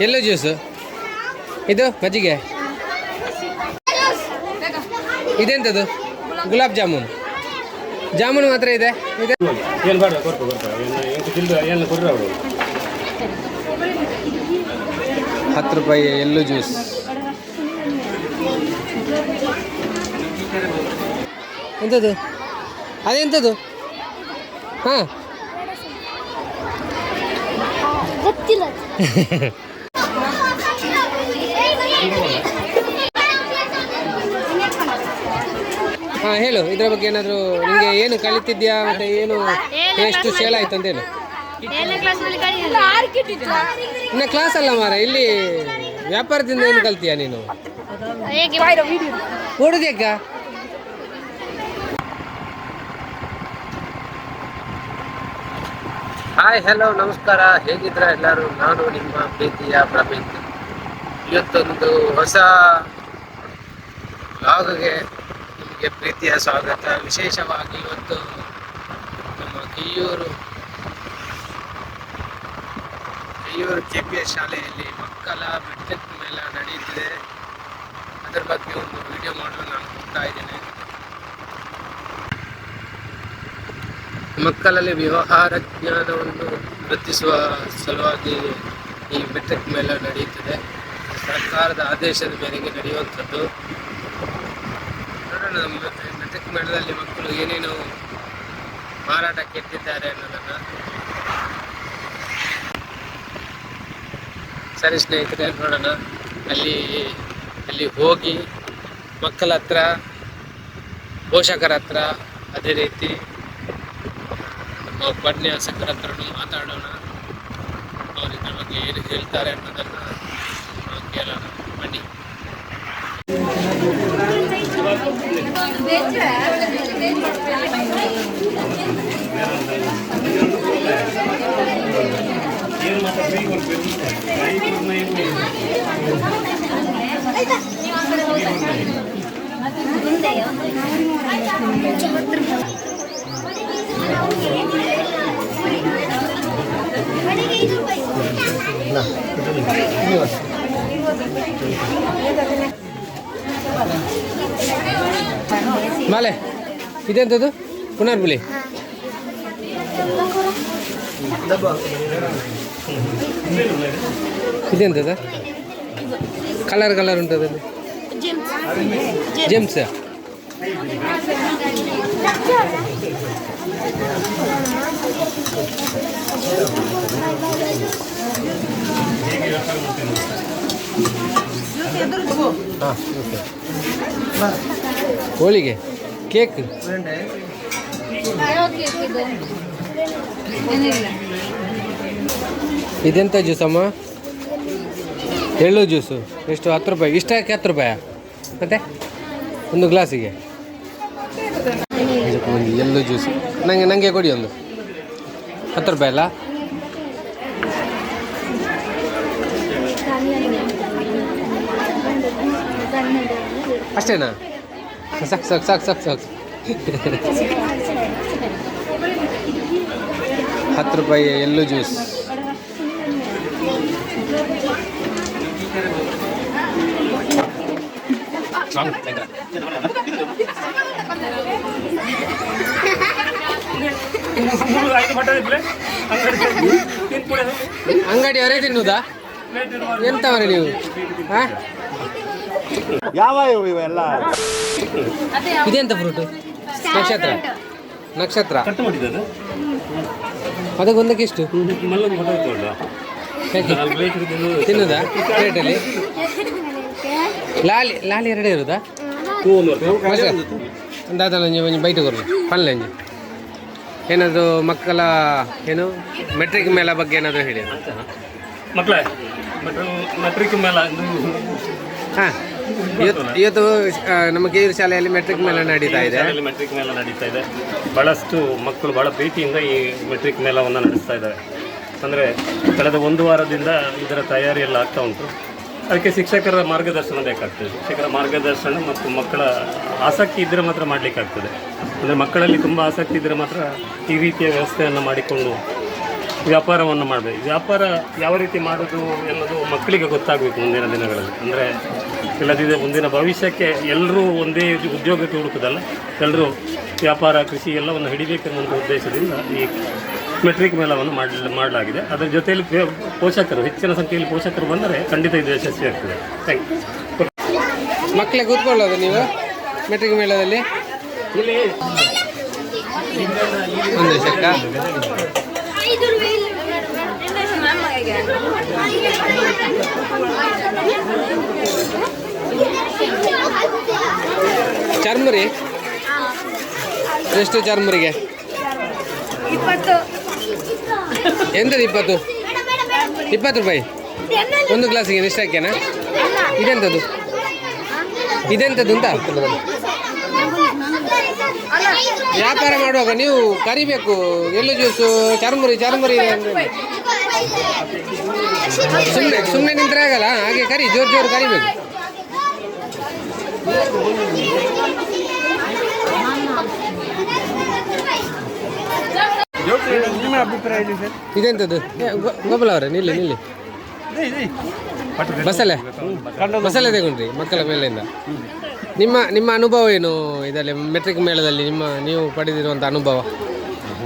ಎಲ್ಲೋ juice? ಇದು ಮಜ್ಜಿಗೆ. ಇದೆಂಥದ್ದು ಗುಲಾಬ್ ಜಾಮೂನ್. ಜಾಮೂನು ಮಾತ್ರ ಇದೆ? ಇದೆ. ಹತ್ತು ರೂಪಾಯಿ ಎಲ್ಲು ಜ್ಯೂಸ್. ಎಂಥದ್ದು ಅದೆಂಥದ್ದು ಹಾಂ. ಗೊತ್ತಿಲ್ಲ. ಹೇಳು ಇದರ ಬಗ್ಗೆ ಏನಾದರೂ ನಿಮಗೆ ಏನು ಕಲಿತಿದ್ಯಾ ಮತ್ತೆ ಏನು ಎಷ್ಟು ಸೇಲ್ ಆಯ್ತು ಅಂತ ಹೇಳು ಇನ್ನು ಕ್ಲಾಸ್ ಅಲ್ಲ ಮಾರ ಇಲ್ಲಿ ವ್ಯಾಪಾರದಿಂದ ಏನು ಕಲ್ತೀಯಾ ನೀನು? ಓಡುದ್ಯಾಕ ಹಾಯ್ ಹಲೋ ನಮಸ್ಕಾರ. ಹೇಗಿದ್ರ ಎಲ್ಲರೂ? ನಾನು ನಿಮ್ಮ ಪ್ರೀತಿಯ ಪ್ರಭೇತಿ ಇವತ್ತೊಂದು ಹೊಸ ವ್ಲಾಗ್ಗೆ ನಿಮಗೆ ಪ್ರೀತಿಯ ಸ್ವಾಗತ. ವಿಶೇಷವಾಗಿ ಇವತ್ತು ನಮ್ಮ Kaiyur Kaiyur K P S ಶಾಲೆಯಲ್ಲಿ ಮಕ್ಕಳ ಮೆಟ್ರಿಕ್ ಮೇಲೆ ನಡೆಯುತ್ತಿದೆ. ಅದರ ಬಗ್ಗೆ ಒಂದು ವಿಡಿಯೋ ಮಾಡಲು ನಾನು ಹೋಗ್ತಾ ಇದ್ದೇನೆ. ಮಕ್ಕಳಲ್ಲಿ ವ್ಯವಹಾರ ಜ್ಞಾನವನ್ನು ವೃದ್ಧಿಸುವ ಸಲುವಾಗಿ ಈ ಮೆಟ್ರಿಕ್ ಮೇಲೆ ನಡೆಯುತ್ತದೆ. ಸರ್ಕಾರದ ಆದೇಶದ ಮೇರೆಗೆ ನಡೆಯುವಂಥದ್ದು. ನಮ್ಮ ಮೆಟ್ರಿಕ್ ಮೇಳದಲ್ಲಿ ಮಕ್ಕಳು ಏನೇನು ಮಾರಾಟಕ್ಕೆ ಇಟ್ಟಿದ್ದಾರೆ ಅನ್ನೋದನ್ನು. ಸರಿ ಸ್ನೇಹಿತರೆ, ನೋಡೋಣ. ಅಲ್ಲಿ ಅಲ್ಲಿ ಹೋಗಿ ಮಕ್ಕಳ ಹತ್ರ, ಪೋಷಕರ ಹತ್ರ ಅದೇ ರೀತಿ ಉಪನ್ಯಾಸಕರ ಹತ್ರನೂ ಮಾತಾಡೋಣ. ಅವ್ರು ಇದ್ರ ಬಗ್ಗೆ ಏನು ಹೇಳ್ತಾರೆ ಅನ್ನೋದನ್ನು ಕೇಳೋಣ. ಬನ್ನಿ. Nah, itu nih. Ini mas. ಮಾಲೆ ಇದೆಂಥದ್ದು ಪುನರ್ಬುಲಿ ಇದೆಂಥದ್ದು ಕಲರ್ ಕಲರ್ ಉಂಟದಲ್ಲಿ ಜೆಮ್ಸ್ ಹಾಂ ಹೋಳಿಗೆ ಕೇಕ್? ಇದೆಂತ ಜ್ಯೂಸ್ ಅಮ್ಮ? ಎಳ್ಳು ಜ್ಯೂಸು ಎಷ್ಟು, ಹತ್ತು ರೂಪಾಯಿ? ಇಷ್ಟಕ್ಕೆ ಹತ್ತು ರೂಪಾಯ? ಮತ್ತೆ? ಒಂದು ಗ್ಲಾಸಿಗೆ. ಎಳ್ಳು ಜ್ಯೂಸು ನನಗೆ ನನಗೆ ಕೊಡಿ ಒಂದು. ಹತ್ತು ರೂಪಾಯಿ ಅಲ್ಲ? ಅಷ್ಟೇನಾ? ಸಾಕು ಸಾಕು ಸಾಕು ಸಾಕು ಸಾಕು ಹತ್ತು ರೂಪಾಯಿ ಎಲ್ಲು ಜ್ಯೂಸ್. ಅಂಗಡಿ ಅವರೇ ತಿನ್ನುವುದಾ ಎಂತವರೇ ನೀವು? ಹಾಂ ಯಾವ ಇವು ಇವೆಲ್ಲ? ಇದೆಂತ ಫ್ರೂಟ್ ನಕ್ಷತ್ರ. ನಕ್ಷತ್ರ. ಕಟ್ ಮಾಡಿದ್ದದು ಅದಕ್ಕೆ ಒಂದಕ್ಕೆ ಎಷ್ಟು? ತಿನ್ನುದಾ? ಪ್ಲೇಟಲ್ಲಿ ಲಾಲಿ ಲಾಲಿ ಎರಡೇ ಇರುದಾ? ಅಂದಾದಲ್ಲ ಒಂಜಿ ಬೈಟ್ ಕೊರು ಪಲ್ಲೆ ಒಂಜಿ ಏನಾದರೂ ಮಕ್ಕಳ ಏನು? ಮೆಟ್ರಿಕ್ ಮೇಳ ಬಗ್ಗೆ ಏನಾದರೂ ಹೇಳಿ. ಮಕ್ಕಳ ಮೆಟ್ರಿಕ್ ಮೇಲೆ. ಹಾಂ. ಇವತ್ತು ನಮ್ಮ ಕೇರು ಶಾಲೆಯಲ್ಲಿ ಮೆಟ್ರಿಕ್ ಮೇಲೆ ನಡೀತಾ ಇದೆ. ಮೆಟ್ರಿಕ್ ಮೇಳ ನಡೀತಾ ಇದೆ. ಬಹಳಷ್ಟು ಮಕ್ಕಳು ಬಹಳ ಪ್ರೀತಿಯಿಂದ ಈ ಮೆಟ್ರಿಕ್ ಮೇಳವನ್ನು ನಡೆಸ್ತಾ ಇದ್ದಾರೆ. ಅಂದರೆ ಕಳೆದ ಒಂದು ವಾರದಿಂದ ಇದರ ತಯಾರಿ ಎಲ್ಲ ಆಗ್ತಾ ಉಂಟು. ಅದಕ್ಕೆ ಶಿಕ್ಷಕರ ಮಾರ್ಗದರ್ಶನ ಬೇಕಾಗ್ತದೆ. ಶಿಕ್ಷಕರ ಮಾರ್ಗದರ್ಶನ ಮತ್ತು ಮಕ್ಕಳ ಆಸಕ್ತಿ ಇದ್ದರೆ ಮಾತ್ರ ಮಾಡಲಿಕ್ಕಾಗ್ತದೆ ಅಂದರೆ ಮಕ್ಕಳಲ್ಲಿ ತುಂಬ ಆಸಕ್ತಿ ಇದ್ದರೆ ಮಾತ್ರ ಈ ರೀತಿಯ ವ್ಯವಸ್ಥೆಯನ್ನು ಮಾಡಿಕೊಂಡು ವ್ಯಾಪಾರವನ್ನು ಮಾಡಬೇಕು. ವ್ಯಾಪಾರ ಯಾವ ರೀತಿ ಮಾಡೋದು ಎನ್ನುವುದು ಮಕ್ಕಳಿಗೆ ಗೊತ್ತಾಗಬೇಕು ಮುಂದಿನ ದಿನಗಳಲ್ಲಿ. ಅಂದರೆ ಇಲ್ಲದಿದ್ದರೆ ಮುಂದಿನ ಭವಿಷ್ಯಕ್ಕೆ ಎಲ್ಲರೂ ಒಂದೇ ಉದ್ಯೋಗಕ್ಕೆ ಹುಡುಕುದಲ್ಲ ಎಲ್ಲರೂ ವ್ಯಾಪಾರ ಕೃಷಿ ಎಲ್ಲವನ್ನು ಹಿಡಿಬೇಕೆನ್ನುವಂಥ ಉದ್ದೇಶದಿಂದ ಈ ಮೆಟ್ರಿಕ್ ಮೇಳವನ್ನು ಮಾಡಲ ಮಾಡಲಾಗಿದೆ. ಅದರ ಜೊತೆಯಲ್ಲಿ ಪೋಷಕರು ಹೆಚ್ಚಿನ ಸಂಖ್ಯೆಯಲ್ಲಿ ಪೋಷಕರು ಬಂದರೆ ಖಂಡಿತ ಇದು ಯಶಸ್ವಿ ಆಗ್ತದೆ. ಥ್ಯಾಂಕ್ ಯು ಮಕ್ಕಳೇ ಕೂತ್ಕೊಳ್ಳೋದು ನೀವು ಮೆಟ್ರಿಕ್ ಮೇಳದಲ್ಲಿ? ಒಂದು ಚರ್ಮುರಿ? ಎಷ್ಟು ಚರ್ಮರಿಗೆ? ಇಪ್ಪತ್ತು. ಎಂತದು ಇಪ್ಪತ್ತು? ಇಪ್ಪತ್ತು ರೂಪಾಯಿ? ಒಂದು ಗ್ಲಾಸಿಗೆ ಎಷ್ಟು ಹಾಕ್ಯಾನ? ಇದೆಂಥದ್ದು? ಇದೆಂಥದ್ದು ಅಂತ? ವ್ಯಾಪಾರ ಮಾಡುವಾಗ ನೀವು ಕರಿಬೇಕು. ಎಲ್ಲು ಜ್ಯೂಸು ಚರ್ಮುರಿ ಚರ್ಮುರಿ. ಸುಮ್ಮನೆ ಸುಮ್ಮನೆ ನಿಂತರೆ ಆಗಲ್ಲ. ಹಾಗೆ ಕರಿ, ಜೋರು ಜೋರು ಕರಿಬೇಕು. ಇದೆಂತದ್ದು? ಗೋಪಾಲ್ ಅವರೇ, ನಿಲ್ಲಿ ನಿಲ್ಲಿ. ಮಸಾಲೆ ಮಸಾಲೆ ತಗೊಂಡ್ರಿ, ಮಕ್ಕಳ ಮೇಲೆಯಿಂದ ನಿಮ್ಮ ನಿಮ್ಮ ಅನುಭವ ಏನು ಇದರಲ್ಲಿ ಮೆಟ್ರಿಕ್ ಮೇಳದಲ್ಲಿ, ನಿಮ್ಮ, ನೀವು ಪಡೆದಿರುವಂಥ ಅನುಭವ?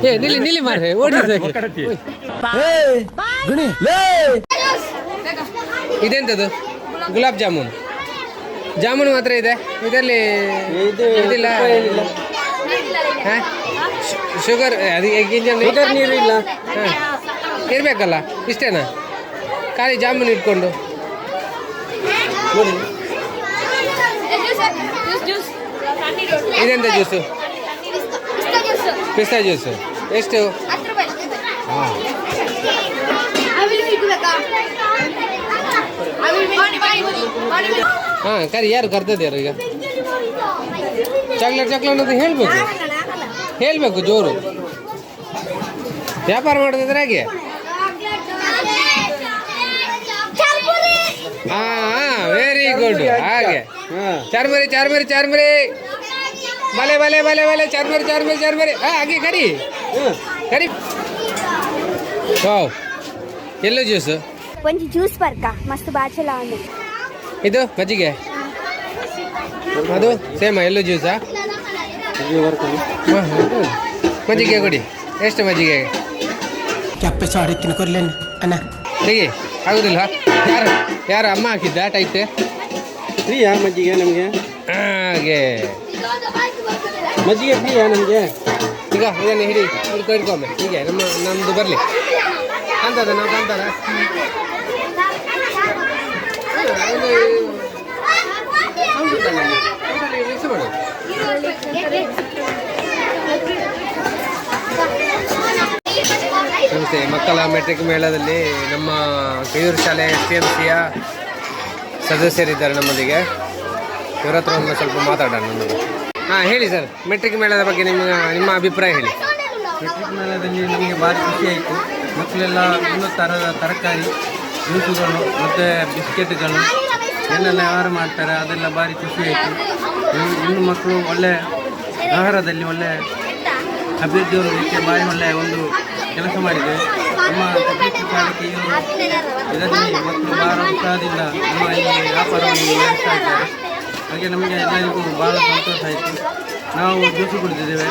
ಏ, ನಿಲ್ಲಿ ನಿಲ್ಲಿ ಮಾರ್ರೆ, ಓಡಿ ಇದೆಂಥದ್ದು ಗುಲಾಬ್ ಜಾಮೂನ್. ಜಾಮೂನು ಮಾತ್ರ ಇದೆ? ಇದರಲ್ಲಿ ಇದಿಲ್ಲ? ಹಾ? ಶು- ಶುಗರ್ ಅದು ಶುಗರ್ ನೀರು ಇಲ್ಲ. ಹಾಂ. ಇರಬೇಕಲ್ಲ? ಇಷ್ಟೇನಾ? ಖಾಲಿ ಜಾಮೂನು ಇಟ್ಕೊಂಡು. ನೋಡಿ. ಇದೆಂತ ಜ್ಯೂಸು? ಪಿಸ್ತಾ ಜ್ಯೂಸು. ಎಷ್ಟು? ಹಾಂ. ಹಾಂ, ಕರಿ, ಯಾರು ಕರ್ತದೆ ಈಗ? ಚಾಕ್ಲೇಟ್ ಚಾಕ್ಲೇಟ್ ಅಂತ ಹೇಳಬೇಕು. ಹೇಳಬೇಕು ಜೋರು. ವ್ಯಾಪಾರ ಮಾಡೋದಿದ್ರೆ ಹಾಗೆ? ಹಾಂ ವೆರಿ ಗುಡ್ ಹಾಗೆ. ಚಾರ್ಮರಿ ಚಾರ್ಮರಿ ಚಾರ್ಮರಿ. ಬಲೆ ಬಲೆ ಬಲೆ ಬಲೆ. ಚಾರ್ಮರಿ ಚಾರ್ಮರಿ ಚಾರ್ಮರಿ. ಹಾಂ, ಹಾಗೆ ಕರಿ. ಕರಿ. ಓ ಎಲ್ಲೋ ಜ್ಯೂಸು ಒಂಜಿ ಜ್ಯೂಸ್ ಬರ್ಕ ಮಸ್ತ್ ಬಾಚಲ ಇದು ಮಜ್ಜಿಗೆ ಅದು ಸೇಮ ಎಲ್ಲೂ ಜ್ಯೂಸಾ. ಮಜ್ಜಿಗೆ ಕೊಡಿ. ಎಷ್ಟು ಮಜ್ಜಿಗೆ ಕೆಪ್ಪೆ ಸಾಡಿತ್ತಿನ ಕೊರ್ಲೇನು ಅಣ್ಣ. ತೆಗಿ ಆಗುದಿಲ್ಲ ಯಾರು ಯಾರು ಅಮ್ಮ ಹಾಕಿದ್ದ ಟೈಟ್ ಫ್ರೀಯಾ ಮಜ್ಜಿಗೆ ನಮಗೆ? ಹಾಗೆ. ಮಜ್ಜಿಗೆ ಫ್ರೀಯಾ ನಮಗೆ? ಈಗ ಇದನ್ನು ಹಿಡಿ ಹಿಡ್ಕೊ ಹಿಡ್ಕೊಮ್ಮೆ ಹೀಗೆ ನಮ್ಮ ನಮ್ಮದು ಬರಲಿ. ಅಂತದ ನಾವು ಅಂತಾರ ನಮಸ್ತೆ, ಮಕ್ಕಳ ಮೆಟ್ರಿಕ್ ಮೇಳದಲ್ಲಿ ನಮ್ಮ ಕೈಯೂರು ಶಾಲೆ ಎಸ್ ಟಿ ಎಂ ಸಿಯ ಸದಸ್ಯರಿದ್ದಾರೆ ನಮ್ಮೊಂದಿಗೆ. ಇವರ ಹತ್ರ ಒಂದು ಸ್ವಲ್ಪ ಮಾತಾಡೋಣ ನಮಗೆ. ಹಾಂ, ಹೇಳಿ ಸರ್ ಮೆಟ್ರಿಕ್ ಮೇಳದ ಬಗ್ಗೆ ನಿಮ್ಮ ನಿಮ್ಮ ಅಭಿಪ್ರಾಯ ಹೇಳಿ. ಮೆಟ್ರಿಕ್ ಮೇಳದಲ್ಲಿ ನಮಗೆ ಭಾರಿ ಖುಷಿ ಆಯಿತು. ಮಕ್ಕಳೆಲ್ಲ ಇನ್ನೂ ಥರದ ತರಕಾರಿ ಜ್ಯೂಸುಗಳು ಮತ್ತು ಬಿಸ್ಕೆಟ್ಗಳು ಏನೆಲ್ಲ ವ್ಯವಹಾರ ಮಾಡ್ತಾರೆ ಅದೆಲ್ಲ ಭಾರಿ ಖುಷಿ ಆಯಿತು. ಇನ್ನು ಮಕ್ಕಳು ಒಳ್ಳೆ ಆಹಾರದಲ್ಲಿ ಒಳ್ಳೆ ಅಭಿವೃದ್ಧಿ ಹೊಂದಲಿಕ್ಕೆ ಭಾರಿ ಒಳ್ಳೆ ಒಂದು ಕೆಲಸ ಮಾಡಿದೆ. ನಮ್ಮ ಶಾಲೆಗೆ ಇವರು ಇದರಲ್ಲಿ ಮಕ್ಕಳು ಭಾಳ ಉತ್ಸಾಹದಿಂದ ನಮ್ಮ ಈ ವ್ಯಾಪಾರವನ್ನು ನಡೆಸ್ತಾ ಹಾಗೆ ನಮಗೆ ಎಲ್ಲರಿಗೂ ಭಾಳ ಸಂತೋಷ ಆಯಿತು. ನಾವು ಜ್ಯೂಸು ಕುಡಿದಿದ್ದೇವೆ.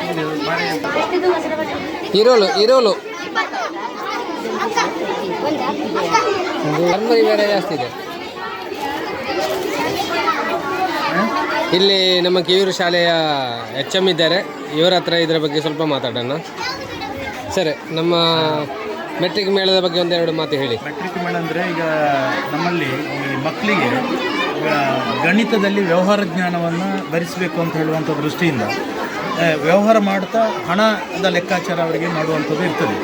ಕುಡಿದೆವು ಭಾರಿ ಇರೋಲು ಇರೋಲು. ಕರ್ಮರಿ ಬೇರೆ ಜಾಸ್ತಿ ಇಲ್ಲಿ ನಮ್ಮ ಕಿಯೂರು ಶಾಲೆಯ ಎಚ್ ಎಂ ಇದ್ದಾರೆ. ಇವರ ಹತ್ರ ಇದರ ಬಗ್ಗೆ ಸ್ವಲ್ಪ ಮಾತಾಡೋಣ. ಸರಿ, ನಮ್ಮ ಮೆಟ್ರಿಕ್ ಮೇಳದ ಬಗ್ಗೆ ಒಂದೆರಡು ಮಾತು ಹೇಳಿ. ಮೆಟ್ರಿಕ್ ಮೇಳ ಅಂದರೆ ಈಗ ನಮ್ಮಲ್ಲಿ ಮಕ್ಕಳಿಗೆ ಗಣಿತದಲ್ಲಿ ವ್ಯವಹಾರ ಜ್ಞಾನವನ್ನು ಭರಿಸಬೇಕು ಅಂತ ಹೇಳುವಂಥ ದೃಷ್ಟಿಯಿಂದ ವ್ಯವಹಾರ ಮಾಡ್ತಾ ಹಣದ ಲೆಕ್ಕಾಚಾರ ಅವರಿಗೆ ಮಾಡುವಂಥದ್ದು ಇರ್ತದೆ.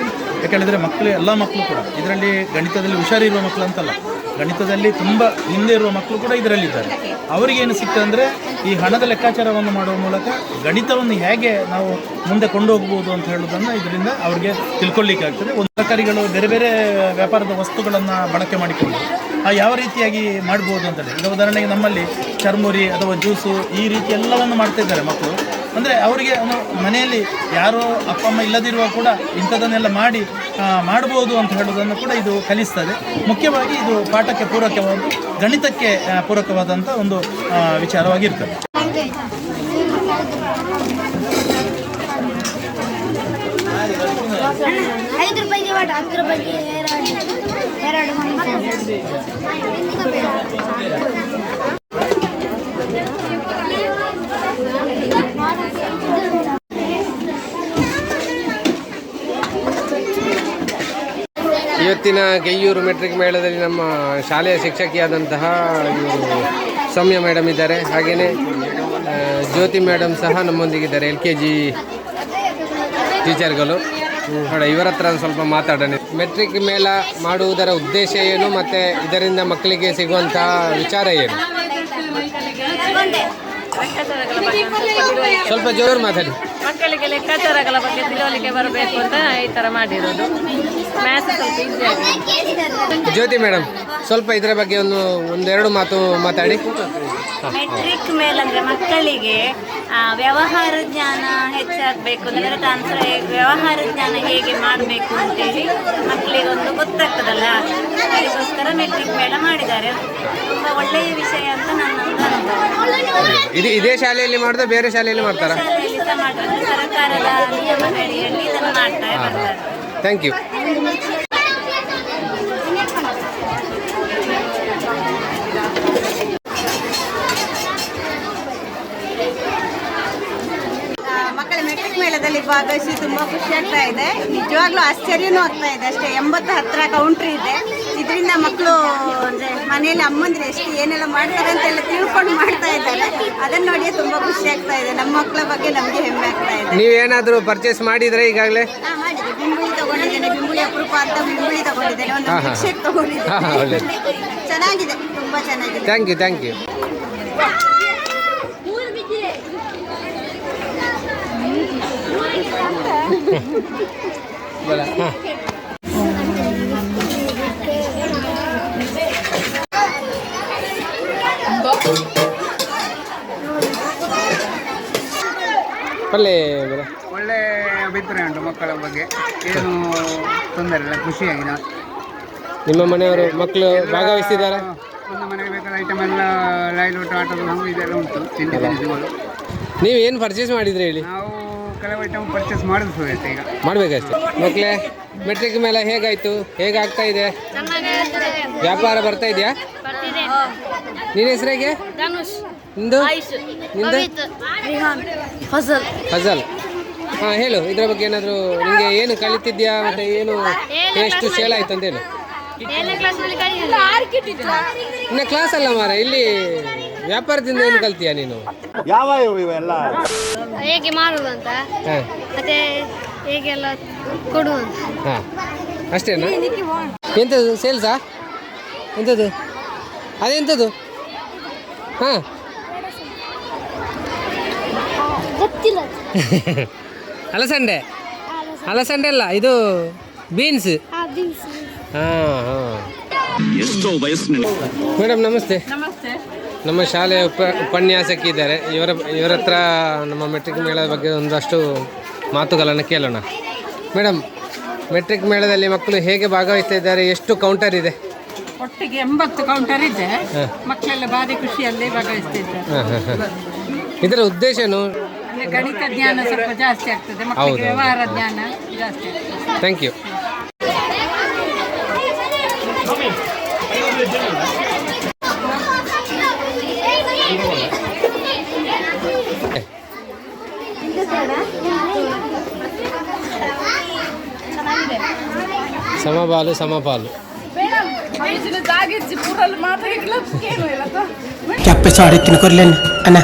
ಯಾಕೆಳಿದರೆ ಮಕ್ಕಳು, ಎಲ್ಲ ಮಕ್ಕಳು ಕೂಡ, ಇದರಲ್ಲಿ ಗಣಿತದಲ್ಲಿ ಹುಷಾರಿರುವ ಮಕ್ಕಳು ಅಂತಲ್ಲ, ಗಣಿತದಲ್ಲಿ ತುಂಬ ಹಿಂದೆ ಇರುವ ಮಕ್ಕಳು ಕೂಡ ಇದರಲ್ಲಿದ್ದಾರೆ. ಅವರಿಗೇನು ಸಿಕ್ತದೆ ಅಂದರೆ, ಈ ಹಣದ ಲೆಕ್ಕಾಚಾರವನ್ನು ಮಾಡುವ ಮೂಲಕ ಗಣಿತವನ್ನು ಹೇಗೆ ನಾವು ಮುಂದೆ ಕೊಂಡೋಗ್ಬೋದು ಅಂತ ಹೇಳೋದನ್ನು ಇದರಿಂದ ಅವರಿಗೆ ತಿಳ್ಕೊಳ್ಳಿಕ್ಕೆ ಆಗ್ತದೆ. ಒಂದು ತರಕಾರಿಗಳು ಬೇರೆ ಬೇರೆ ವ್ಯಾಪಾರದ ವಸ್ತುಗಳನ್ನು ಬಳಕೆ ಮಾಡಿಕೊಂಡು, ಆ ಯಾವ ರೀತಿಯಾಗಿ ಮಾಡ್ಬೋದು ಅಂತೇಳಿ ಈಗ ಉದಾಹರಣೆಗೆ ನಮ್ಮಲ್ಲಿ ಚರ್ಮುರಿ ಅಥವಾ ಜ್ಯೂಸು ಈ ರೀತಿ ಎಲ್ಲವನ್ನು ಮಾಡ್ತಾ ಇದ್ದಾರೆ ಮಕ್ಕಳು. ಅಂದರೆ ಅವರಿಗೆ ಒಂದು ಮನೆಯಲ್ಲಿ ಯಾರೋ ಅಪ್ಪ, ಅಮ್ಮ ಇಲ್ಲದಿರುವ ಕೂಡ ಇಂಥದ್ದನ್ನೆಲ್ಲ ಮಾಡಿ ಮಾಡ್ಬೋದು ಅಂತ ಹೇಳೋದನ್ನು ಕೂಡ ಇದು ಕಲಿಸ್ತದೆ. ಮುಖ್ಯವಾಗಿ ಇದು ಪಾಠಕ್ಕೆ ಪೂರಕವಾದ ಗಣಿತಕ್ಕೆ ಪೂರಕವಾದಂಥ ಒಂದು ವಿಚಾರವಾಗಿರ್ತದೆ ಐದು ರೂಪಾಯಿಗೆ ಬಾಟ ಹತ್ತು ರೂಪಾಯಿಗೆ ಎರಡು ಎರಡು ಇವತ್ತಿನ ಕೆಯ್ಯೂರು ಮೆಟ್ರಿಕ್ ಮೇಳದಲ್ಲಿ ನಮ್ಮ ಶಾಲೆಯ ಶಿಕ್ಷಕಿಯಾದಂತಹ ಸೌಮ್ಯ ಮೇಡಮ್ ಇದ್ದಾರೆ. ಹಾಗೆಯೇ ಜ್ಯೋತಿ ಮೇಡಮ್ ಸಹ ನಮ್ಮೊಂದಿಗಿದ್ದಾರೆ, ಎಲ್ ಕೆ ಜಿ ಟೀಚರ್ಗಳು. ಇವರ ಹತ್ರ ಸ್ವಲ್ಪ ಮಾತಾಡೋಣ. ಮೆಟ್ರಿಕ್ ಮೇಳ ಮಾಡುವುದರ ಉದ್ದೇಶ ಏನು ಮತ್ತು ಇದರಿಂದ ಮಕ್ಕಳಿಗೆ ಸಿಗುವಂತಹ ವಿಚಾರ ಏನು? ಸ್ವಲ್ಪ ಜೋರು ಮಾತಾಡಿ. ಮಕ್ಕಳಿಗೆ ಲೆಕ್ಕಾಚಾರಗಳ ಬಗ್ಗೆ ತಿಳುವಳಿಕೆ ಬರಬೇಕು ಅಂತ ಈ ಥರ ಮಾಡಿರೋದು. ಜ್ಯೋತಿ ಮೇಡಮ್ ಸ್ವಲ್ಪ ಇದರ ಬಗ್ಗೆ ಒಂದು ಒಂದೆರಡು ಮಾತು ಮಾತಾಡಿ. ಮೆಟ್ರಿಕ್ ಮೇಲಂದ್ರೆ ಮಕ್ಕಳಿಗೆ ವ್ಯವಹಾರ ಜ್ಞಾನ ಹೆಚ್ಚಾಗಬೇಕು ಅಂದರೆ ತಾಂತ್ರ ವ್ಯವಹಾರ ಜ್ಞಾನ ಹೇಗೆ ಮಾಡಬೇಕು ಅಂತೇಳಿ ಮಕ್ಕಳಿಗೆ ಒಂದು ಗೊತ್ತಾಗ್ತದಲ್ಲ? ಅದಕ್ಕೋಸ್ಕರ ಮೆಟ್ರಿಕ್ ಮೇಳ ಮಾಡಿದ್ದಾರೆ. ತುಂಬ ಒಳ್ಳೆಯ ವಿಷಯ ಅಂತ ನನ್ನ ಅನುಭವ. ಇದು ಇದೇ ಶಾಲೆಯಲ್ಲಿ ಮಾಡಿದ್ರೆ ಬೇರೆ ಶಾಲೆಯಲ್ಲಿ ಮಾಡ್ತಾರಾ? ಶಾಲೆಯಲ್ಲಿ ಸಹ ಮಾಡ್ತಾರೆ. ಸರ್ಕಾರದ ನಿಯಮಗಳಿಯಲ್ಲಿ ಇದನ್ನು ಮಾಡ್ತಾ ಬರ್ತಾರೆ. ಥ್ಯಾಂಕ್ ಯು ಮೇಳದಲ್ಲಿ ಭಾಗವಹಿಸಿ ತುಂಬಾ ಖುಷಿ ಆಗ್ತಾ ಇದೆ. ನಿಜವಾಗ್ಲೂ ಆಶ್ಚರ್ಯನೂ ಆಗ್ತಾ ಇದೆ ಅಷ್ಟೇ. ಎಂಬತ್ತು ಹತ್ತಿರ ಕೌಂಟ್ರಿ ಇದೆ. ಇದರಿಂದ ಮಕ್ಕಳು ಅಂದ್ರೆ ಮನೆಯಲ್ಲಿ ಅಮ್ಮಂದ್ರೆ ಎಷ್ಟು ಏನೆಲ್ಲ ಮಾಡ್ತಾರೆ ಅಂತೆಲ್ಲ ತಿಳ್ಕೊಂಡು ಮಾಡ್ತಾ ಇದ್ದಾರೆ. ಅದನ್ನ ನೋಡಿ ತುಂಬಾ ಖುಷಿ ಆಗ್ತಾ ಇದೆ. ನಮ್ಮ ಮಕ್ಕಳ ಬಗ್ಗೆ ನಮಗೆ ಹೆಮ್ಮೆ ಆಗ್ತಾ ಇದೆ. ನೀವೇನಾದರೂ ಪರ್ಚೇಸ್ ಮಾಡಿದ್ರೆ ಈಗಾಗಲೇ? ಬಿಂಬುಳಿ ತಗೊಂಡಿದ್ದೇನೆ ಬಿಂಬುಳಿ ಅಪರೂಪ ಅಂತ ಬಿಂಬುಳಿ ತಗೊಂಡಿದ್ದೇನೆ ಒಂದು ಹಾ, ಹಾ. ಮಿಲ್ಕ್ಷೇಕ್ ತಗೊಂಡಿದ್ದೇನೆ ಹಾ, ಹಾ, ಒಳ್ಳೆದು. ಚೆನ್ನಾಗಿದೆ ತುಂಬಾ ಚೆನ್ನಾಗಿದೆ ಥ್ಯಾಂಕ್ ಯು ಥ್ಯಾಂಕ್ ಯು ಪಲ್ಲೆ ಬರ ಒಳ್ಳೆ ಉಂಟು ಮಕ್ಕಳ ಬಗ್ಗೆ ಏನು ತೊಂದರೆ ಇಲ್ಲ ಖುಷಿಯಾಗಿ ನಾವು ನಿಮ್ಮ ಮನೆಯವರು ಮಕ್ಕಳು ಭಾಗವಹಿಸಿದ್ದಾರೆ? ಒಂದು ಮನೆಗೆ ಬೇಕಾದ ಐಟಮ್ ಎಲ್ಲ ಲೈಲೋಟ ಆಟದ ಹಂಗು ಇದೆಲ್ಲ ಉಂಟು ತಿಂಡಿ ತಿನಿಸುಗಳು. ನೀವು ಏನು ಪರ್ಚೇಸ್ ಮಾಡಿದ್ರಿ ಹೇಳಿ? ನಾವು ಕೆಲವು ಐಟಮ್ ಪರ್ಚೇಸ್ ಮಾಡಿದ್ದು ಈಗ. ಮಾಡಬೇಕಷ್ಟೆ. ಮಕ್ಕಳೇ ಮೆಟ್ರಿಕ್ ಮೇಲೆ ಹೇಗಾಯ್ತು? ಹೇಗಾಗ್ತಾ ಇದೆ? ವ್ಯಾಪಾರ ಬರ್ತಾ ಇದೆಯಾ? ನಿನ್ನ ಹೆಸರಿಗೆ? ನಿಂದು? ನಿಂದು? ಫಜಲ್. ಹಾಂ ಹೇಳು. ಇದ್ರ ಬಗ್ಗೆ ಏನಾದರೂ ನಿಮಗೆ ಏನು ಕಲಿತಿದ್ಯಾ ಮತ್ತೆ ಏನು ಎಷ್ಟು ಸೇಲ್ ಆಯ್ತು ಅಂತ ಹೇಳು. ಇನ್ನ ಕ್ಲಾಸ್ ಅಲ್ಲ ಮಾರ. ಇಲ್ಲಿ ವ್ಯಾಪಾರದಿಂದ ಏನು ಕಲ್ತೀಯಾ ನೀನು? ಯಾವ ಇವೆಲ್ಲ? ಹೇಗೆ ಮಾಡುದು ಅಂತ? ಮತ್ತೆ ಹೇಗೆಲ್ಲ ಕೊಡುವಂತ ಹಾಂ. ಅಷ್ಟೇನಾ? ಎಂಥದ್ದು ಸೇಲ್ಸಾ ಎಂಥದ್ದು ಅದೆಂಥದ್ದು ಹಾಂ. ಗೊತ್ತಿಲ್ಲ. ಅಲಸಂಡೆ? ಅಲಸಂಡೆ. ಅಲ್ಲ ಇದು ಬೀನ್ಸ್. ಆ ಬೀನ್ಸ್ ಹಾಂ ಹಾಂ. ಮೇಡಮ್ ನಮಸ್ತೆ. ನಮಸ್ತೆ. ನಮ್ಮ ಶಾಲೆಯ ಉಪ ಉಪನ್ಯಾಸಕಿ ಇದ್ದಾರೆ. ಇವರ ಇವರ ಹತ್ರ ನಮ್ಮ ಮೆಟ್ರಿಕ್ ಮೇಳದ ಬಗ್ಗೆ ಒಂದಷ್ಟು ಮಾತುಗಳನ್ನು ಕೇಳೋಣ. ಮೇಡಮ್ ಮೆಟ್ರಿಕ್ ಮೇಳದಲ್ಲಿ ಮಕ್ಕಳು ಹೇಗೆ ಭಾಗವಹಿಸ್ತಾ ಇದ್ದಾರೆ? ಎಷ್ಟು ಕೌಂಟರ್ ಇದೆ? ಒಟ್ಟಿಗೆ ಎಂಬತ್ತು ಕೌಂಟರ್ ಇದೆ. ಮಕ್ಕಳೆಲ್ಲ ಭಾರಿ ಖುಷಿಯಲ್ಲಿ ಭಾಗವಹಿಸ್ತಿದ್ದಾರೆ ಇದರ ಉದ್ದೇಶ ಏನು? ಅಂದ್ರೆ ಗಣಿತ ಜ್ಞಾನ ಸ್ವಲ್ಪ ಜಾಸ್ತಿ ಆಗ್ತದೆ ಮಕ್ಕಳಿಗೆ ವ್ಯವಹಾರ ಜ್ಞಾನ ಜಾಸ್ತಿ ಆಗ್ತದೆ. ಥ್ಯಾಂಕ್ ಯು ಸಮಪಾಲು ಸಮಪಾಲು ಕೆಪ್ಪೆ ಸಾಡಿ ತಿನ್ಕೊರ್ಲೇನು ಅಣ್ಣ.